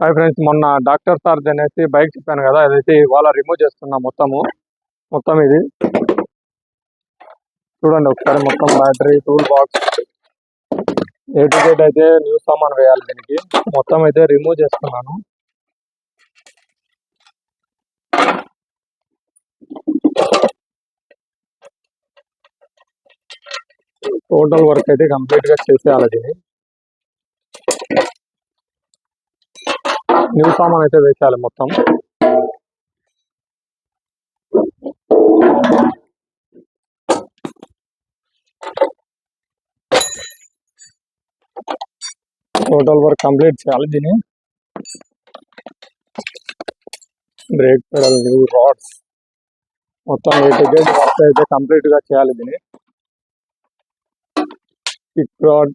Hi friends మొన్న doctor sir అనేసి bike చెప్పాను కదా అదైతే ఇవాళ రిమూవ్ చేస్తున్నా మొత్తము. మొత్తం ఇది. చూడండి ఒకసారి మొత్తం battery tool box A to Z అయితే న్యూ సామాన్ వేయాలి దీనికి. మొత్తం అయితే రిమూవ్ చేస్తున్నాను. టోటల్ వర్క్ అయితే కంప్లీట్గా చేసేయాలి దీన్ని. న్యూ సామాన్ అయితే వేసేయాలి మొత్తం. టోటల్ వర్క్ కంప్లీట్ చేయాలి దీన్ని. బ్రేక్ పెడల్ న్యూ రాడ్స్ మొత్తం ఏ వర్క్ అయితే కంప్లీట్గా చేయాలి దీన్ని. కిక్ రాడ్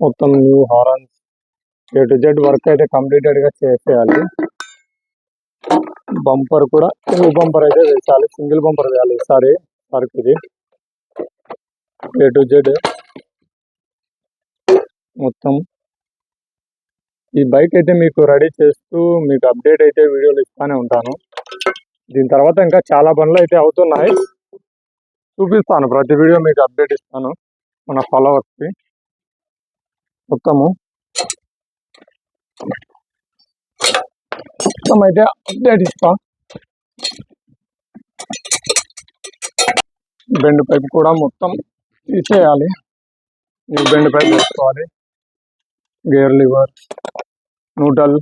మొత్తం new horns A to Z work అయితే కంప్లీటెడ్గా చేసేయాలి. బంపర్ కూడా న్యూ బంపర్ అయితే వేసాలి సింగిల్ బంపర్ వేయాలి ఈసారి వర్క్ ఇది. ఏ టు జెడ్ మొత్తం. ఈ బైక్ అయితే మీకు రెడీ చేస్తూ మీకు అప్డేట్ అయితే వీడియోలు ఇస్తానే ఉంటాను. దీని తర్వాత ఇంకా చాలా పనులు అయితే అవుతున్నాయి. చూపిస్తాను ప్రతి వీడియో మీకు అప్డేట్ ఇస్తాను మన ఫాలోవర్స్కి మొత్తము. మొత్తం అయితే అప్డేట్ ఇస్తా. బెండ్ పైప్ కూడా మొత్తం తీసేయాలి. ఈ బెండ్ పైప్ వేసుకోవాలి. Gear lever neutral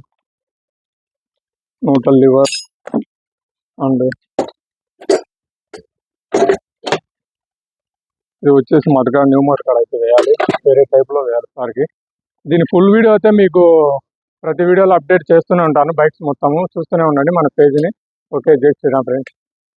neutral lever and ఇది వచ్చేసి మటకాడ న్యూ మటకాడ అయితే వేయాలి. వేరే టైప్లో వేయాలి సార్కి. దీని ఫుల్ వీడియో అయితే మీకు ప్రతి వీడియోలో అప్డేట్ చేస్తూనే ఉంటాను బైక్స్ మొత్తము చూస్తూనే ఉండండి మన పేజీని ఓకే జై శ్రీరామ్ ఫ్రెండ్స్.